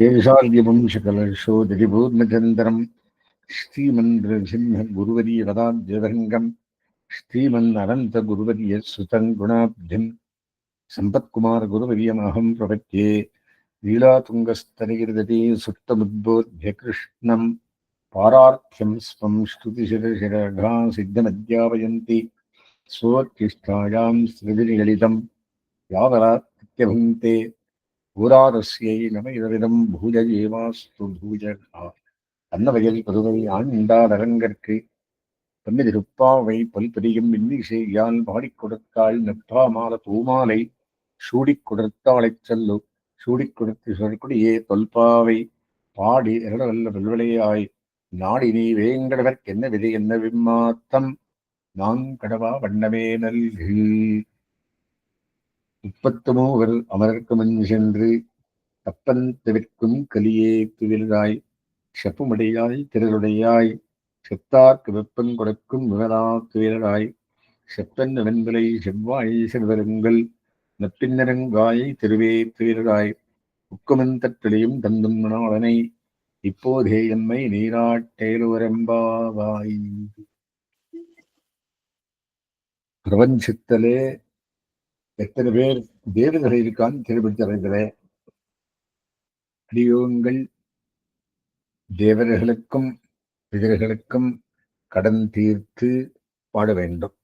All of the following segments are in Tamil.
ஏஷால்யவம்சகலசோதிபூர்ணச்சந்திரம் ஸ்ரீமந்திரசிம்மன் குருவரிய வதாத்யதங்கம் ஸ்ரீமன் அனந்த குருவரிய சுதங்குணாப்திம் சம்பத்குமார் குருவரியமகம் பிரபத்தியே லீலாதுங்கஸ்தனகிருதே சுத்தமுத்போத்ய கிருஷ்ணம் பாரார்த்தியம் ஸ்வம் ஸ்ருதிசிரசிரகா சித்தமத்யாவயந்தி ஸ்வோத்கிஷ்டாயாம் ஸ்ருதிநிகலிதம் யாவராத்யபுங்கே. ஊராரஸ்யை நம இதரிடம் பூஜ ஏவாஸ்து பூஜகா அன்னவயல் பதுவை ஆண்டாடரங்கற்கு பன்னிருப்பாவை பல்பெரியும் இன்னிசையால் பாடிக் கொடுத்தாள் நெற்றாமால பூமாலை. சூடிக் கொடுத்தாளைச் செல்லு. சூடிக் கொடுத்து சொற்குடியே தொல்பாவை. பாடி இரடவல்ல வெல்வளையாய் நாடி நீ வேங்கடவர்க்கென்ன விதை என்ன விம்மாத்தம். நான் கடவா வண்ணமே நல்கு இப்பத்தமோ மூவர் அமரர்க்கு சென்று கப்பன் தவிர்க்கும் கலியே துவிலாய் செப்புமடையாய் திரளுடையாய் செத்தார்க்கு வெப்பம் கொடுக்கும் விவரா துயராய் செப்பன் வெண்விலை செவ்வாய் செல்வருங்கள் நப்பின்னரங்காய் திருவே துயராய் உக்குமன் தற்றலையும் தந்தும் மணாளனை இப்போதே எம்மை நீராட்டேலுவரம்பாவாய் பிரபஞ்சத்திலே எத்தனை பேர் தேவதை இருக்கான்னு தெரிவித்தறைகளே அடியோங்கள் தேவர்களுக்கும் பிதர்களுக்கும் கடன் தீர்த்து பாட வேண்டும்.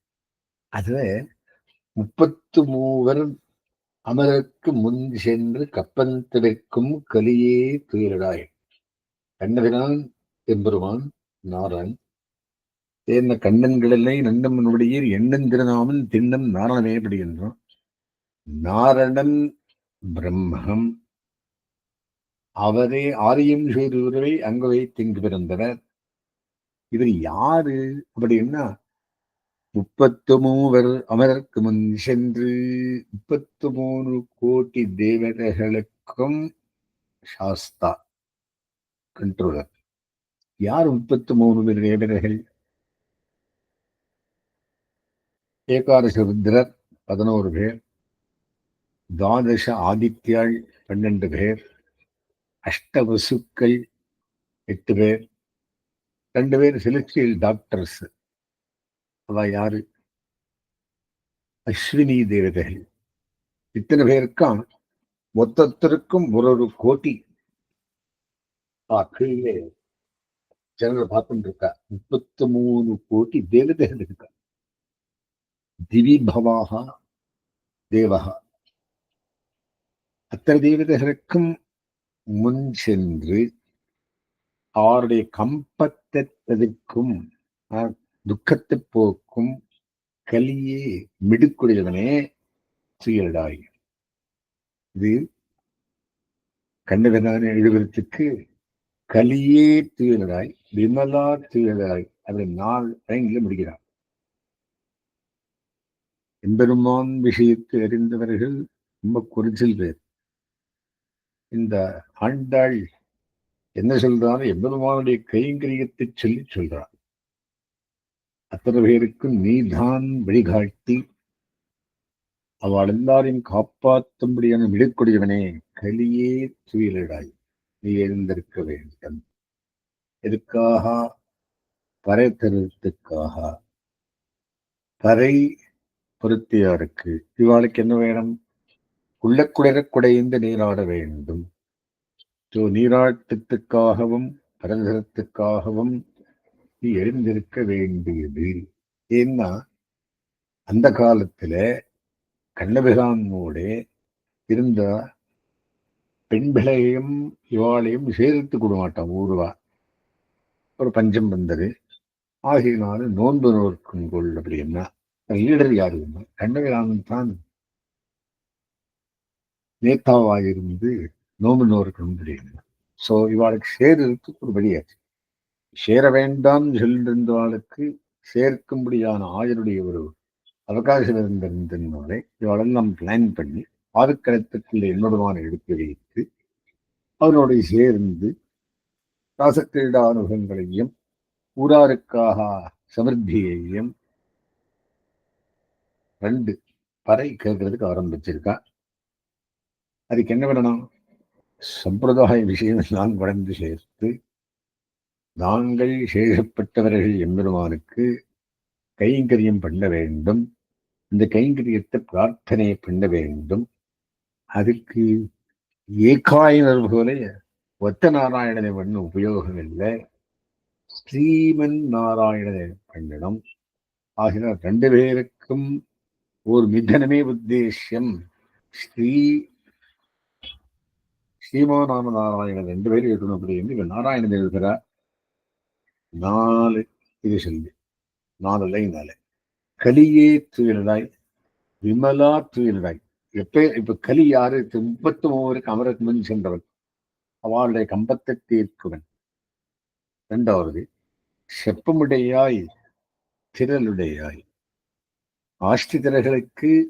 அதுல முப்பத்து மூவர் அமருக்கு முன் சென்று கப்பந்தவிற்கும் கலியே துயரடாய். கண்ணபிரான் எம்பெருமான் நாராயண். சேர்ந்த கண்ணன்களிலே நந்தம்மனுடைய எண்ணன் திருநாமன் திண்ணம் நாரணமே என்றான் நாரணன் பிரம்மம். அவரே ஆரியம் செய்தவரை அங்கு வைத்து பிறந்தனர். இவர் யாரு? அப்படின்னா முப்பத்து மூவர் அமரர்க்கு முன் சென்று முப்பத்து மூணு கோடி தேவதைகளுக்கும் சாஸ்தா கண்ட்ரோலர் யார் முப்பத்து மூணு பேர் தேவதைகள்? ஏகாதச ருத்ரர் பதினோரு பேர். துவாதச ஆதித்யாள் பன்னெண்டு பேர் அஷ்டவசுக்கள் எட்டு பேர். ரெண்டு பேர் செலக்சியல் டாக்டர்ஸ் அவ யாரு? அஸ்வினி தேவதைகள். இத்தனை பேருக்கும் மொத்தத்திற்கும் ஒரு ஒரு கோட்டி கீழே ஜனங்கள் பார்த்துட்டு இருக்கா முப்பத்தி மூணு கோட்டி தேவதைகள் இருக்கா திவிபவாகா தேவகா அத்தனை தேவதைகளுக்கும் முன் சென்று அவருடைய கம்பத்தை தவிர்க்கும் துக்கத்தை போக்கும் கலியே மிடுக்குடையவனே துயரடாய் இது கண்ணகனான எழுதுறதுக்கு கலியே துயரடாய் விமலா துயரடாய் அதை நாள் ஐங்கில முடிக்கிறார் எம்பெருமான் விஷயத்தை அறிந்தவர்கள் ரொம்ப குறைச்சல் பேர் இந்த ஆண்டாள் என்ன சொல்றான்? எம்பெருமானுடைய கைங்கரியத்தை சொல்லி சொல்றான். அத்தனை பேருக்கும் நீதான் வழிகாட்டி. அவள் எல்லாரையும் காப்பாற்றும்படியான விடுக்கூடியவனே கலியே துயிலிடாய். நீ எழுந்திருக்க வேண்டும். எதுக்காக? பறை பறை பொருத்தியாருக்கு. இவாளுக்கு என்ன வேணும்? உள்ளக்குளிர குடைந்து நீராட வேண்டும். ஸோ நீராட்டத்துக்காகவும் பரதத்துக்காகவும் நீ எழுந்திருக்க வேண்டியது. ஏன்னா அந்த காலத்துல கண்ணபிரானோட இருந்த பெண்களையும் இவாளையும் சேர்த்து கொடு மாட்டான் ஊருவா. ஒரு பஞ்சம் வந்தது. ஆகையினால நோன்பு நோக்கும் கொள் அப்படின்னா லீடர் யாருன்னா கண்ணபிரான் தான். நேதாவாயிருந்து நோம்பு நோருக்கணும் அப்படின்னு ஸோ இவாளுக்கு சேருறதுக்கு ஒரு வழியாச்சு. சேர வேண்டாம் சொல்லிருந்தவாளுக்கு சேர்க்கும்படியான ஆயருடைய ஒரு அவகாசம் இருந்திருந்தனாலே இவாளெல்லாம் பிளான் பண்ணி ஆறுக்கணத்துக்குள்ள என்னோடமான எடுத்து வைத்து அவனோடு சேர்ந்து ராசக்கிரீடா அனுபவங்களையும் ஊராருக்காக சமிருத்தியையும் ரெண்டு பறை கேட்கறதுக்கு ஆரம்பிச்சிருக்கா. அதுக்கு என்ன பண்ணணும் சம்பிரதாய விஷயமெல்லாம் கடந்து சேர்த்து நாங்கள் சேஷப்பட்டவர்கள் எம்பெருமானுக்கு கைங்கரியம் பண்ண வேண்டும். இந்த கைங்கரியத்தை பிரார்த்தனை பண்ண வேண்டும். அதுக்கு ஏகாயனர் போல ஒத்த நாராயணனை பண்ண உபயோகம் இல்லை ஸ்ரீமன் நாராயணனை பண்ணணும். ஆகினால் ரெண்டு பேருக்கும் ஒரு மிதனமே உத்தேசியம் ஸ்ரீ ஸ்ரீமானாம நாராயணன் ரெண்டு பேரும் இருக்கணும் அப்படின்னு இவர் நாராயணன் எழுதுகிறார் நாலு இது செல்வி நாலு லைன் நாலு. கலியே துயிலாய் விமலா துயிலாய் எப்ப இப்ப கலி யாரு? முப்பத்தி மூவருக்கு அமரத் முன் சென்றவன் அவளுடைய கம்பத்தை தீர்க்குவன். இரண்டாவது செப்பமுடையாய் திரளுடையாய். ஆஷ்டிதர்களுக்கு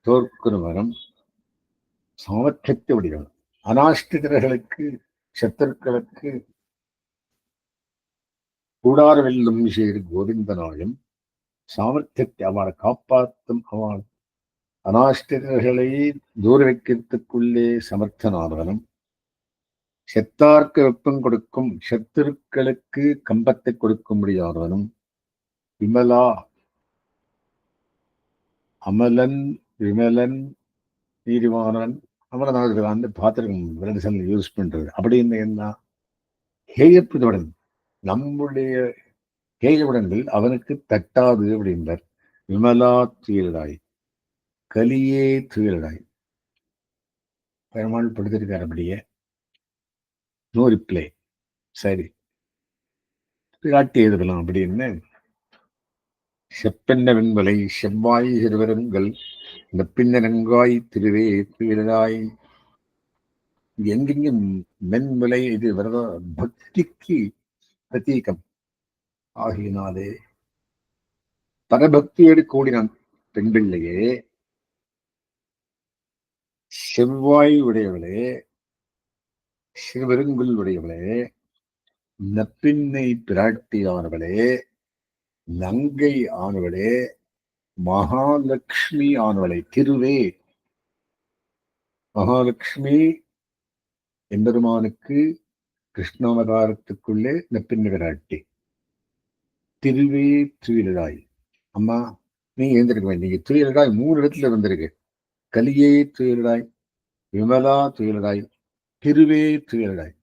தோற்குவரம் சாமர்த்தியத்தை உடையவன் அனாஷ்டிதர்களுக்கு சத்துருக்களுக்கு கூடார வெல்லும் சேர் கோவிந்தனாயும் சாமர்த்தியத்தை அவனை காப்பாற்றும் அவன் அனாஷ்டிதர்களை தூர வைக்கிறதுக்குள்ளே சமர்த்தனானவனும் செத்தார்க்கு வெப்பம் கொடுக்கும் சத்துருக்களுக்கு கம்பத்தை கொடுக்க முடியாதவனும் விமலா அமலன் விமலன் நீதிமானன் அமரநாதர் வந்து பார்த்துருக்கோம் விலங்குசல் யூஸ் பண்றது. அப்படி என்ன? ஹேயப்புதவுடன் நம்முடைய ஹேயவுடன்கள் அவனுக்கு தட்டாது அப்படின்றார். விமலா துயிலாய் கலியே துயிலாய் பெருமாள் படுத்திருக்கார் அப்படியே. நோ ரிப்ளை சரி. பிராட்டி எழுதலாம் அப்படின்னு. செப்பென்ன வெண்பலை செவ்வாய் சிறுவரங்கள் இந்த பின்னரங்காய் திருவே திருவிழாய் எங்கெங்கும் மென்மலை இது வரத பக்திக்கு பிரதீகம். ஆகினாலே பரபக்தியோடு கூடினான் பெண் பிள்ளையே செவ்வாய் உடையவளே சிவருங்குல் உடையவளே நப்பின்னை பிராட்டியானவளே நங்கை ஆனவளே மகாலட்சுமி ஆனவளை திருவே. மகாலட்சுமி எம்பெருமானுக்கு கிருஷ்ணாவதாரத்துக்குள்ளே நப்பின்ன திருவே துயிலாய் அம்மா நீ எழுந்திருக்க நீங்க துயிலாய் மூணு இடத்துல இருந்திருக்கு கலியே துயிலாய் விமலா துயிலாய் திருவே துயிலாய்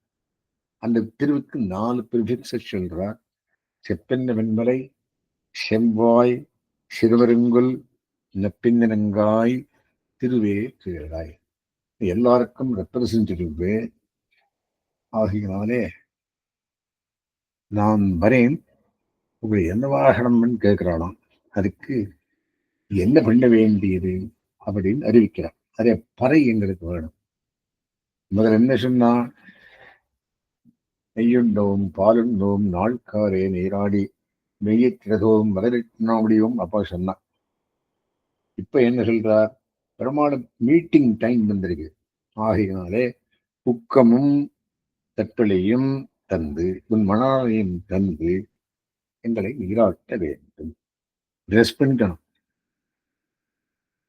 அந்த திருவுக்கு நாலு பிரிபிக்ஸ சொல்றார் செப்பென்ன வெண்மலை செவ்வாய் சிறுவருங்குள் நப்பின்னங்காய் திருவே துயிலாய் எல்லாருக்கும் ரெப்ரசன்டேட்டிவ்வே ஆகியனாலே நான் வரேன். உங்களை என்ன வாகனம்னு கேட்கிறானாம். அதுக்கு என்ன பண்ண வேண்டியது அப்படின்னு அறிவிக்கிறான் அதே பறை எங்களுக்கு வேணும். முதல்ல என்ன சொன்னா நெய்யுண்டோம் பாலுண்டோம் நாள்காரே நீராடி மெய்யத்திரதோம் வரலிட்டா முடியும் அப்பா சொன்னான். இப்ப என்ன சொல்றார்? பெருமாள் மீட்டிங் டைம் வந்திருக்கு. ஆகையினாலே புக்கமும் தட்டொலையும் தந்து உன் மனாலையும் தந்து எங்களை நீராட்ட வேண்டும். ட்ரெஸ் பண்ணிக்கணும்.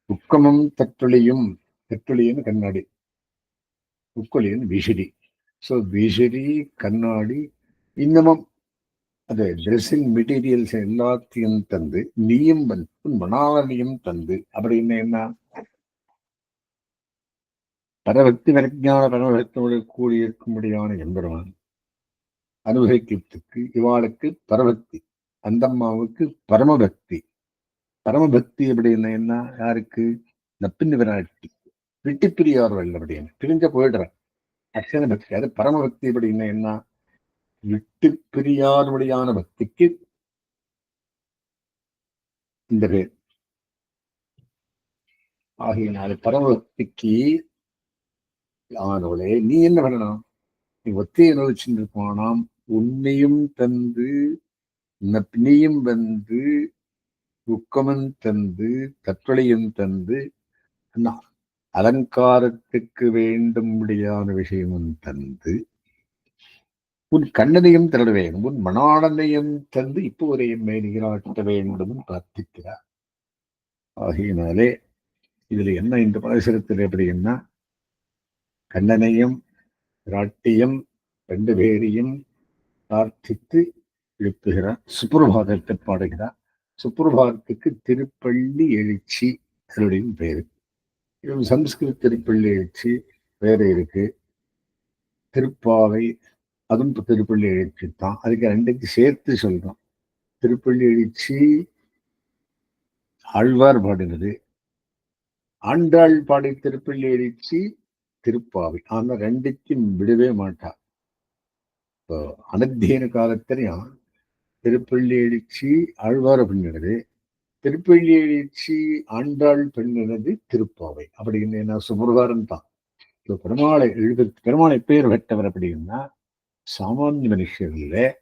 புக்கமும் தட்டொலியும் தட்டொலியும் கண்ணாடி. புக்கொலியும் விசிறி. ஸோ விசிறி கண்ணாடி இன்னமும் அந்த ட்ரெஸ்ஸிங் மெட்டீரியல்ஸ் எல்லாத்தையும் தந்து நீயும் வந்து உன் மணாலனையும் தந்து அப்படின்னு என்ன பரபக்தி விரஜான பரமபக்தோடு கூடியிருக்கும்படியான எம்பெருமான் அனுபவிக்கிறதுக்கு இவாளுக்கு பரபக்தி அந்த அம்மாவுக்கு பரமபக்தி. பரமபக்தி அப்படின்னு என்ன யாருக்கு? நப்பின் விராட்டி. விட்டு பிரியார்கள் அப்படின்னு பிரிஞ்ச போயிடுறான் அக்ஷன பக்தி அது பரமபக்தி அப்படின்னு என்ன? விட்டு பிரியாதபடியான பக்திக்கு இந்த பேர். ஆகையினால பரமபக்திக்கு ஆனவளே நீ என்ன பண்ணணும்? நீ ஒத்தையை நோச்சிருப்பானாம் உன்னையும் தந்து நப்னியும் வந்து துக்கமும் தந்து தற்கொலையும் தந்து அலங்காரத்துக்கு வேண்டும்படியான விஷயமும் தந்து உன் கண்ணனையும் திரட வேண்டும் உன் மணாளனையும் தந்து இப்போ ஒரு எம்மை நீராட்ட வேண்டும் பிரார்த்திக்கிறார். ஆகையினாலே இதுல என்ன இந்த பரிசரத்தில் எப்படின்னா கண்ணனையும் ராட்டியும் ரெண்டு பேரையும் பிரார்த்தித்து எழுப்புகிறார் சுப்பிரபாதத்தை பாடுகிறார். சுப்பிரபாதத்துக்கு திருப்பள்ளி எழுச்சி அதனுடைய பேரு. இவன் சம்ஸ்கிருத திருப்பள்ளி எழுச்சி வேற இருக்கு. திருப்பாவை அதுவும் இப்போ திருப்பள்ளி எழுச்சி தான். அதுக்கு ரெண்டுக்கு சேர்த்து சொல்கிறோம் திருப்பள்ளி எழுச்சி ஆழ்வார் பாடுகிறது ஆண்டாள் பாடி திருப்பள்ளி எழுச்சி திருப்பாவை. ஆனா ரெண்டுக்கும் விடவே மாட்டா. இப்போ அனத்தியன காலத்திலையும் திருப்பள்ளி எழுச்சி ஆழ்வார பண்ணினது திருப்பள்ளி எழுச்சி ஆண்டாள் பெண்ணினது திருப்பாவை. அப்படின்னு என்ன சுபர்காரம் தான் இப்போ பெருமாளை எழுபத்தி பெருமாளை பேர் வெட்டவர் அப்படின்னா சாமானிய மனுஷர்ல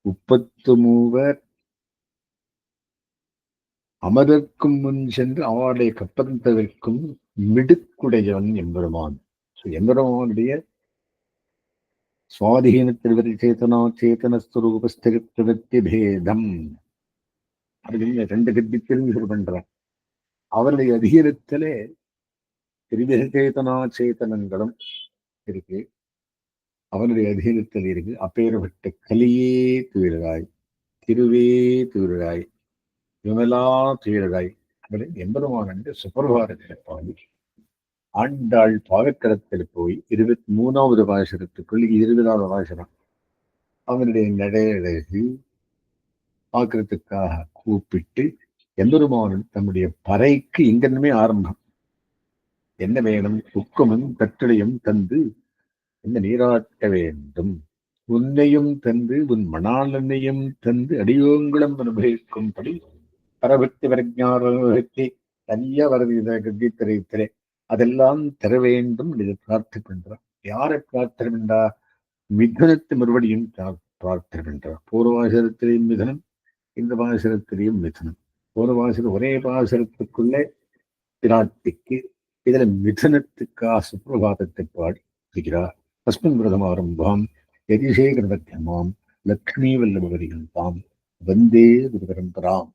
முப்பத்து மூவர் அமரர்க்கும் முன் சென்று அவனுடைய கப்பந்தவிற்கும் மிடுக்குடையவன் எம்பெருமான். எம்பெருமானுடைய சுவாதீன திருவரி சேதனா சேதனஸ்வரூபஸ்திருத்தி பேதம். அப்படின்னு ரெண்டு கட்டி திரும்பி சொல்ல பண்றான் அவருடைய அதிகாரத்திலே திருவிசேதனா சேதனங்களும் இருக்கு. அவனுடைய அதிகாரத்தில் இருக்கு அப்பேற்பட்ட கலியே துயிராய் திருவே துயிராய் விமலா துயிராய் அப்படின்னு எம்பெருமான் என்று சுப்பிரபாரத்தில் பாடி ஆண்டாள் பாகக்கரத்தில் போய் இருபத்தி மூணாவது பாசரத்துக்குள் இருபதாவது பாசரம். அவனுடைய நடையழகு பார்க்கறதுக்காக கூப்பிட்டு எம்பெருமானும் தம்முடைய பறைக்கு இங்கிருந்துமே ஆரம்பம். என்ன வேணும் துக்கமும் கட்டளையும் தந்து இந்த நீராட்ட வேண்டும்? உன்னையும் தந்து உன் மணாலனையும் தந்து அடியோங்குளம் அனுபவிக்கும்படி பரபக்தி பிரஜாபக்தி தனியா வருது கத்தித்திரைத்திலே அதெல்லாம் தர வேண்டும் என்று பிரார்த்திக்கின்றார். யாரை பிரார்த்தனை மிதுனத்தை மறுபடியும் பிரார்த்தனை என்றார் பூர்வாசரத்திலேயும் மிதனம் இந்த பாசரத்திலேயும் மிதனம் பூர்வாசரம் ஒரே பாசரத்துக்குள்ளே பிரார்த்திக்கு இதுல மிதனத்துக்கா சுப்பிரபாதத்தை பாடி இருக்கிறார் தஸ்மின் பிரதமாரம்பாம் யதிசேகரமத்தியமாம் லக்ஷ்மீ வல்லபரிகந்தாம் வந்தே குருபரம்பராம்